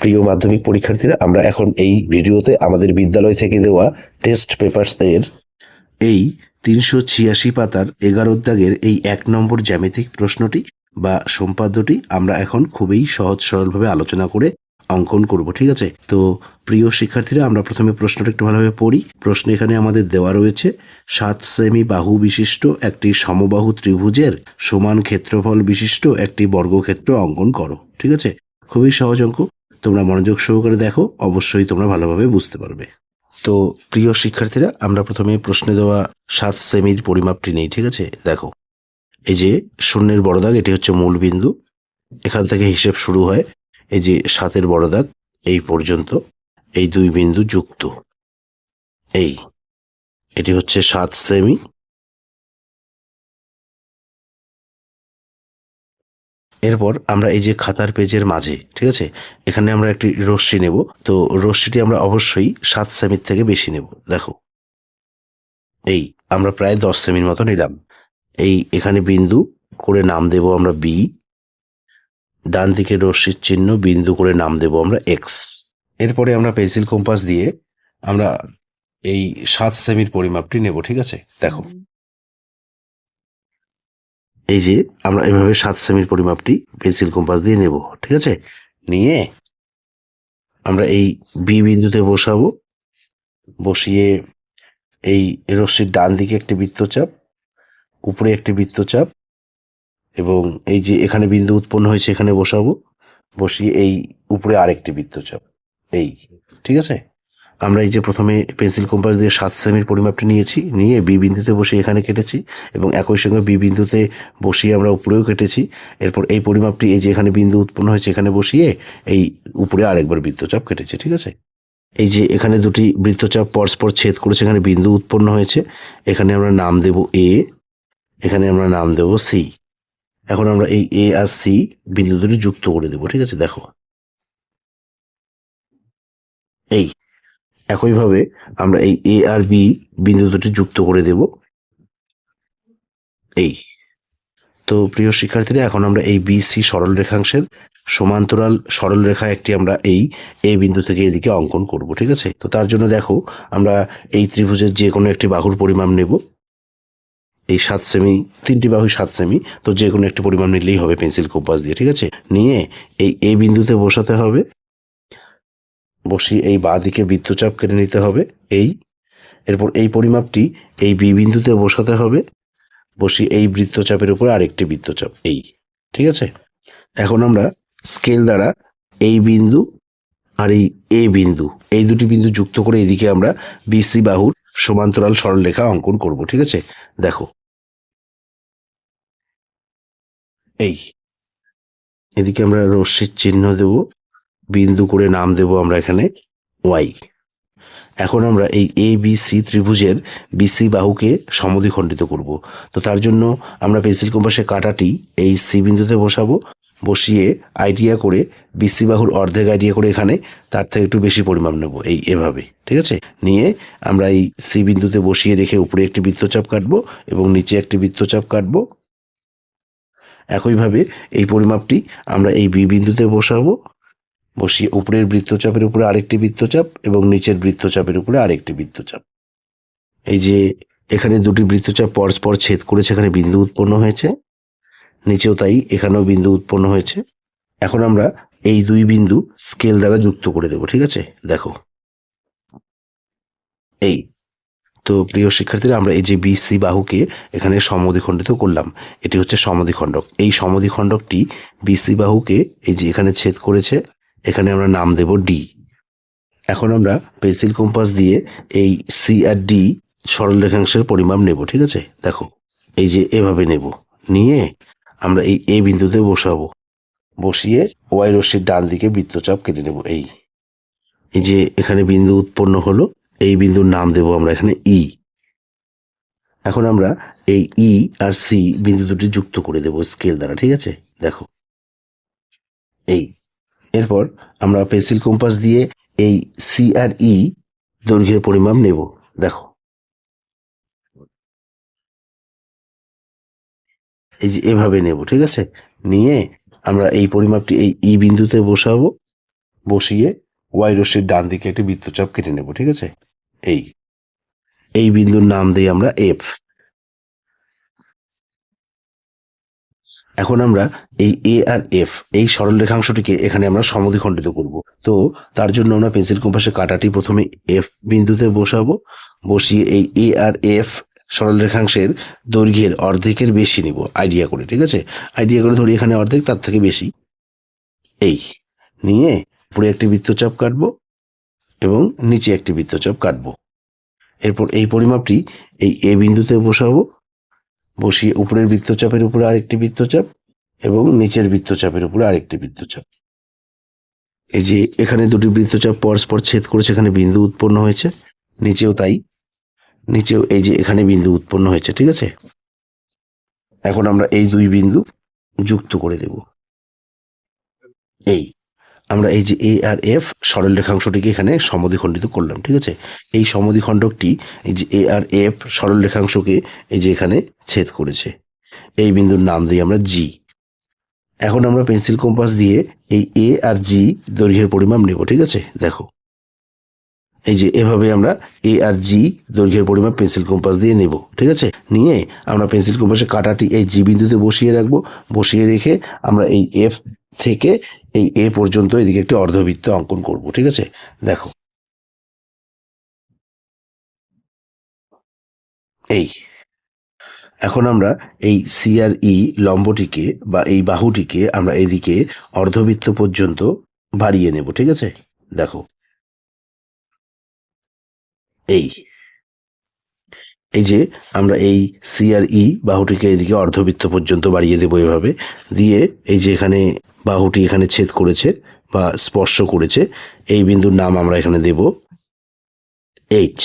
প্রিয় মাধ্যমিক পরীক্ষার্থীরা, আমরা এখন এই ভিডিওতে আমাদের বিদ্যালয় থেকে দেওয়া টেস্ট পেপারস এর এই তিনশো ছিয়াশি পাতার এগারো দাগের এই এক নম্বর জ্যামিতিক প্রশ্নটি বা সম্পাদ্যটি আমরা এখন খুবই সহজ সরলভাবে আলোচনা করে অঙ্কন করব, ঠিক আছে? তো প্রিয় শিক্ষার্থীরা, আমরা প্রথমে প্রশ্নটা একটু ভালোভাবে পড়ি। প্রশ্ন এখানে আমাদের দেওয়া রয়েছে, সাত সেমি বাহু বিশিষ্ট একটি সমবাহু ত্রিভুজের সমান ক্ষেত্রফল বিশিষ্ট একটি বর্গক্ষেত্র অঙ্কন করো, ঠিক আছে? খুবই সহজ অঙ্ক। তোমরা মনোযোগ সহকারে দেখো, অবশ্যই তোমরা ভালোভাবে বুঝতে পারবে। তো প্রিয় শিক্ষার্থীরা, আমরা প্রথমে প্রশ্নে দেওয়া সাত সেমির পরিমাপটি নেই, ঠিক আছে? দেখো, এই যে শূন্যের বড় দাগ এটি হচ্ছে মূল বিন্দু। এখান থেকে হিসেব শুরু হয়, এই যে সাতের বড় দাগ এই পর্যন্ত, এই দুই বিন্দু যুক্ত। এই, এটি হচ্ছে সাত সেমি। এরপর আমরা এই যে খাতার পেজের মাঝে, ঠিক আছে? এখানে আমরা একটি রশ্মি নেব। তো রশ্মিটি আমরা অবশ্যই সাত সেমির থেকে বেশি নেব। দেখো। এই, আমরা প্রায় দশ সেমির মতো নিলাম। এই, এখানে বিন্দু করে নাম দেব আমরা বি ডান দিকে রশ্মির চিহ্ন, বিন্দু করে নাম দেব আমরা এক্স এরপরে আমরা পেন্সিল কম্পাস দিয়ে আমরা এই সাত সেমির পরিমাপটি নেব, ঠিক আছে? দেখো। এই যে আমরা এভাবে সাত সেমির পরিমাপটি পেন্সিল কম্পাস দিয়ে নেব, ঠিক আছে? নিয়ে আমরা এই বি বিন্দুতে বসাবো। বসিয়ে এই রশ্মির ডান দিকে একটি বৃত্তচাপ, উপরে একটি বৃত্তচাপ, এবং এই যে এখানে বিন্দু উৎপন্ন হয়েছে, এখানে বসাবো। বসিয়ে এই উপরে আরেকটি বৃত্তচাপ, এই, ঠিক আছে? আমরা এই যে প্রথমে পেন্সিল কম্পাস দিয়ে সাত সেমির পরিমাপটি নিয়েছি, নিয়ে বি বিন্দুতে বসে এখানে কেটেছি এবং একই সঙ্গে বি বিন্দুতে বসিয়ে আমরা উপরেও কেটেছি। এরপর এই পরিমাপটি এই যে এখানে বিন্দু উৎপন্ন হয়েছে, এখানে বসিয়ে এই উপরে আরেকবার বৃত্তচাপ কেটেছি, ঠিক আছে? এই যে এখানে দুটি বৃত্তচাপ পরস্পর ছেদ করেছে, এখানে বিন্দু উৎপন্ন হয়েছে। এখানে আমরা নাম দেব এ, এখানে আমরা নাম দেব সি। এখন আমরা এই এ আর সি বিন্দু দুটি যুক্ত করে দেবো, ঠিক আছে? দেখো। এই একইভাবে আমরা এই এ আর বি বিন্দু দুটি যুক্ত করে দেব। এই। তো প্রিয় শিক্ষার্থীরা, এখন আমরা এই বি সি সরল রেখাংশের সমান্তরাল সরল রেখা একটি আমরা এই এ বিন্দু থেকে এদিকে অঙ্কন করব, ঠিক আছে? তো তার জন্য দেখো, আমরা এই ত্রিভুজের যে কোনো একটি বাহুর পরিমাণ নেব। এই সাত সেমি, তিনটি বাহু সাত সেমি, তো যে কোনো একটি পরিমাণ নিলেই হবে পেন্সিল কম্পাস দিয়ে, ঠিক আছে? নিয়ে এই এ বিন্দুতে বসাতে হবে। বসিয়ে এই বাঁ দিকে বৃত্তচাপ কেটে নিতে হবে, এই। এরপর এই পরিমাপটি এই বি বিন্দুতে বসাতে হবে বসিয়ে এই বৃত্তচাপের উপর আরেকটি বৃত্তচাপ, এই, ঠিক আছে? এখন আমরা স্কেল দ্বারা এই বিন্দু আর এই এ বিন্দু, এই দুটি বিন্দু যুক্ত করে এদিকে আমরা বিসি বাহুর সমান্তরাল সরলরেখা অঙ্কন করব, ঠিক আছে? দেখো। এই, এদিকে আমরা রশ্মির চিহ্ন দেব বিন্দু করে নাম দেব আমরা এখানে ওয়াই এখন আমরা এই এ বি সি ত্রিভুজের বিসি বাহুকে সমদ্বিখণ্ডিত করব। তো তার জন্য আমরা পেন্সিল কম্পাসে কাটাটি এই সি বিন্দুতে বসাবো, বসিয়ে আইডিয়া করে বিসি বাহুর অর্ধেক আইডিয়া করে এখানে তার থেকে একটু বেশি পরিমাণ নেব এই এভাবে, ঠিক আছে? নিয়ে আমরা এই সি বিন্দুতে বসিয়ে রেখে উপরে একটি বৃত্তচাপ কাটবো এবং নিচে একটি বৃত্তচাপ কাটবো। একইভাবে এই পরিমাপটি আমরা এই বি বিন্দুতে বসাবো। বসিয়ে উপরের বৃত্তচাপের উপরে আরেকটি বৃত্তচাপ এবং নিচের বৃত্তচাপের উপরে আরেকটি বৃত্তচাপ। এই যে এখানে দুটি বৃত্তচাপ পরস্পর ছেদ করেছে, এখানে বিন্দু উৎপন্ন হয়েছে, নিচেও তাই, এখানেও বিন্দু উৎপন্ন হয়েছে। এখন আমরা এই দুই বিন্দু স্কেল দ্বারা যুক্ত করে দেব, ঠিক আছে? দেখো। এই। তো প্রিয় শিক্ষার্থীরা, আমরা এই যে বিসি বাহুকে এখানে সমদ্বিখণ্ডিত করলাম, এটি হচ্ছে সমদ্বিখণ্ডক। এই সমদ্বিখণ্ডকটি বিসি বাহুকে এই যে এখানে ছেদ করেছে এখানে আমরা নাম দেব ডি এখন আমরা পেন্সিল কম্পাস দিয়ে এই সি আর ডি সরল রেখাংশের পরিমাপ নেব, ঠিক আছে? দেখো, এই যে এভাবে নেব। নিয়ে আমরা এই এ বিন্দুতে বসাবো। বসিয়ে ওয়াই রশ্মির ডান দিকে বৃত্তচাপ কেটে নেব, এই। এই যে এখানে বিন্দু উৎপন্ন হলো, এই বিন্দুর নাম দেব আমরা এখানে ই এখন আমরা এই ই আর সি বিন্দু দুটি যুক্ত করে দেব স্কেল দ্বারা, ঠিক আছে? দেখো, এই এরপর আমরা পেন্সিল কম্পাস দিয়ে এই সি আর ই দৈর্ঘ্যের পরিমাপ নেব। দেখো। এই যে এভাবে নেব, ঠিক আছে? নিয়ে আমরা এই পরিমাপটি এই ই বিন্দুতে বসাবো। বসিয়ে ওয়াই রশ্মির ডান দিকে একটি বৃত্তচাপ কেটে নেব, ঠিক আছে? এই। এই বিন্দুর নাম দিই আমরা এফ এখন আমরা এই এ আর এফ এই সরল রেখাংশটিকে এখানে আমরা সমদ্বিখণ্ডিত করব। তো তার জন্য আমরা পেন্সিল কম্পাসে কাটাটি প্রথমে এফ বিন্দুতে বসাবো, বসিয়ে এই এ আর এফ সরল রেখাংশের দৈর্ঘ্যের অর্ধেকের বেশি নিব আইডিয়া করে, ঠিক আছে? আইডিয়া করে ধরি এখানে অর্ধেক, তার থেকে বেশি। এই, নিয়ে উপরে একটি বৃত্তচাপ কাটবো এবং নিচে একটি বৃত্তচাপ কাটবো। এরপর এই পরিমাপটি এই এ বিন্দুতে বসাবো বসিয়ে উপরের বৃত্তচাপের উপরে আরেকটি বৃত্তচাপ এবং নিচের বৃত্তচাপের উপরে আরেকটি বৃত্তচাপ। এই যে এখানে দুটি বৃত্তচাপ পরস্পর ছেদ করেছে এখানে বিন্দু উৎপন্ন হয়েছে, নিচেও তাই, নিচেও এই যে এখানে বিন্দু উৎপন্ন হয়েছে, ঠিক আছে? এখন আমরা এই দুই বিন্দু যুক্ত করে দেব। এই। আমরা এই যে এ আর এফ সরল রেখাংশটিকে এখানে সমদ্বিখণ্ডিত করলাম, ঠিক আছে? এই সমদ্বিখণ্ডকটি এই যে এ আর এফ সরল রেখাংশকে এই যে এখানে ছেদ করেছে। এই বিন্দুর নাম দিই আমরা জি এখন আমরা পেন্সিল কম্পাস দিয়ে এই এ আর জি দৈর্ঘ্যের পরিমাপ নেব, ঠিক আছে? দেখো। এই যে এভাবে আমরা এ আর জি দৈর্ঘ্যের পরিমাপ পেন্সিল কম্পাস দিয়ে নেব, ঠিক আছে? নিয়ে আমরা পেন্সিল কম্পাসে কাটাটি এই জি বিন্দুতে বসিয়ে রাখব। বসিয়ে রেখে আমরা এই এফ থেকে এই, এ পর্যন্ত এদিকে একটি অর্ধবৃত্ত অঙ্কন করব, ঠিক আছে? দেখো। এই। এখন আমরা এই সিআর ই লম্বটিকে বা এই বাহুটিকে আমরা এদিকে অর্ধবৃত্ত পর্যন্ত বাড়িয়ে নেব, ঠিক আছে? দেখো। এই। এই যে আমরা এই সিআর ই বাহুটিকে এদিকে অর্ধবৃত্ত পর্যন্ত বাড়িয়ে দেবো এভাবে, দিয়ে এই যে এখানে বাহুটি এখানে ছেদ করেছে বা স্পর্শ করেছে, এই বিন্দুর নাম আমরা এখানে দেব এইচ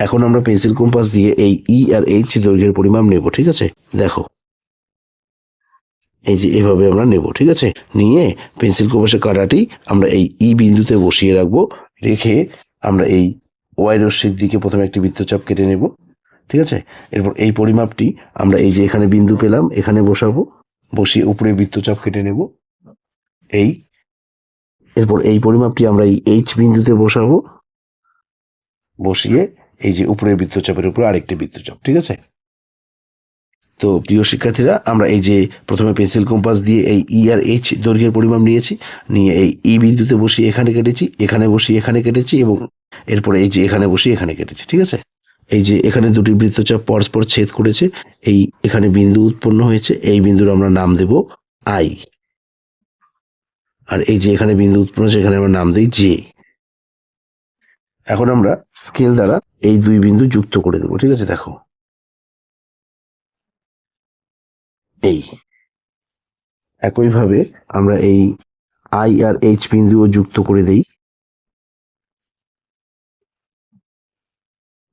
এখন আমরা পেন্সিল কম্পাস দিয়ে এই ই আর এইচ দৈর্ঘ্যের পরিমাপ নেব, ঠিক আছে? দেখো। এই যে এভাবে আমরা নেব, ঠিক আছে? নিয়ে পেন্সিল কম্পাসের কাটাটি আমরা এই ই বিন্দুতে বসিয়ে রাখব, রেখে আমরা এই ওয়াই রশ্মির দিকে প্রথমে একটি বৃত্তচাপ কেটে নেব। ঠিক আছে? এরপর এই পরিমাপটি আমরা এই যে এখানে বিন্দু পেলাম, এখানে বসাবো, বসিয়ে উপরে বৃত্তচাপ কেটে নেব। এই। এরপর এই পরিমাপটি আমরা এই এইচ বিন্দুতে বসাবো। বসিয়ে এই যে উপরের বৃত্তচাপের উপরে আরেকটি বৃত্তচাপ, ঠিক আছে? তো প্রিয় শিক্ষার্থীরা, আমরা এই যে প্রথমে পেন্সিল কম্পাস দিয়ে এই ই আর এইচ দৈর্ঘ্যের পরিমাপ নিয়েছি, নিয়ে এই ই বিন্দুতে বসিয়ে এখানে কেটেছি, এখানে বসিয়ে এখানে কেটেছি এবং এরপরে এই যে এখানে বসিয়ে এখানে কেটেছি, ঠিক আছে? এই যে এখানে দুটি বৃত্তচাপ পরস্পর ছেদ করেছে, এই এখানে বিন্দু উৎপন্ন হয়েছে, এই বিন্দুর আমরা নাম দেব আই আর এই যে এখানে বিন্দু উৎপন্ন হয়েছে, এখানে আমরা নাম দিই জে এখন আমরা স্কেল দ্বারা এই দুই বিন্দু যুক্ত করে দেবো, ঠিক আছে? দেখো। এই। একইভাবে আমরা এই আই আর এইচ বিন্দুও যুক্ত করে দেই।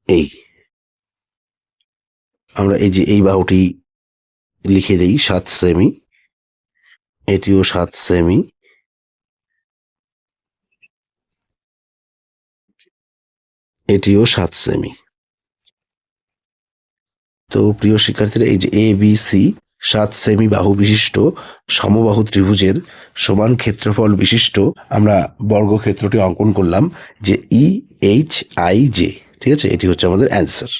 এই। আমরা এই যে এই বাহুটি লিখে দেই সাত সেমি। এটিও সাত সেমি। এটিও সাত সেমি। তো প্রিয় শিক্ষার্থীরা, এই যে এ বি সি সাত সেমি বাহু বিশিষ্ট সমবাহু ত্রিভুজের সমান ক্ষেত্রফল বিশিষ্ট আমরা বর্গক্ষেত্রটি অঙ্কন করলাম যে ই এইচ আই জে ঠিক আছে? এটি হচ্ছে আমাদের অ্যান্সার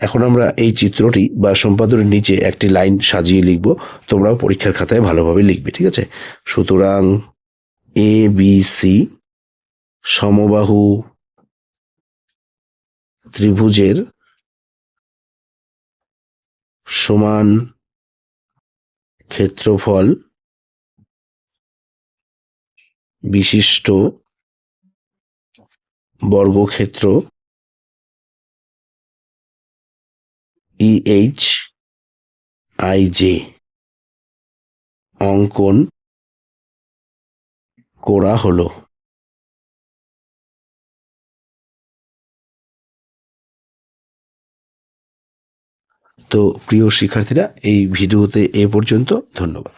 এখন আমরা এই চিত্রটি বা সম্পাদনের নিচে একটি লাইন সাজিয়ে লিখব। তোমরাও পরীক্ষার খাতায় ভালোভাবে লিখবে, ঠিক আছে? সুতরাং এ বি সি সমবাহু ত্রিভুজের সমান ক্ষেত্রফল বিশিষ্ট বর্গক্ষেত্র ইএইচ আই জে অঙ্কন করা হলো। তো প্রিয় শিক্ষার্থীরা এই ভিডিওতে এ পর্যন্ত ধন্যবাদ।